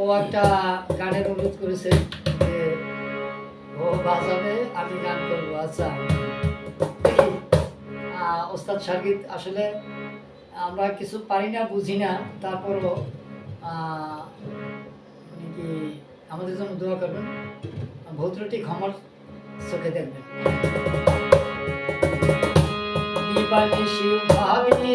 ও একটা গানের অনুরোধ করেছে যে, ও বাজাবে, আমি গান করব আচ্ছা। ওস্তাদ সার্গিত আসলে আমরা কিছু পারি না, বুঝি না, তারপরও কি আমাদের জন্য দোয়া করবেন? ভৌত্রটি ক্ষমার চোখে দেখবেন। শিব ভাবনি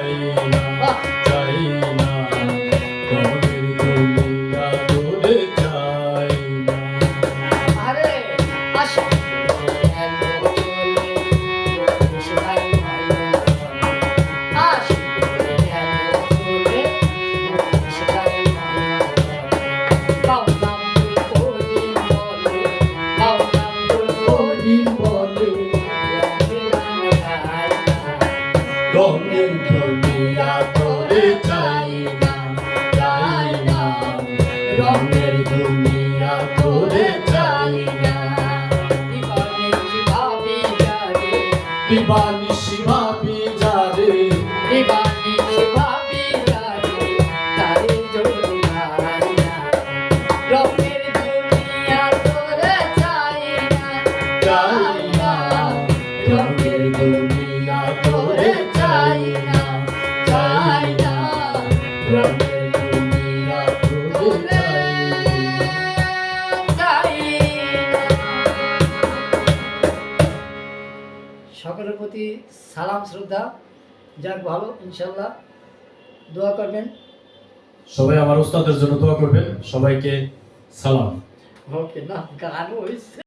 দিবানিশ প্রতি সালাম শ্রদ্ধা যাক ভালো ইনশাল্লাহ দোয়া করবেন। সবাই আমার ওস্তাদের জন্য দোয়া করবেন সবাইকে সালাম। ওকে না গান হয়েছে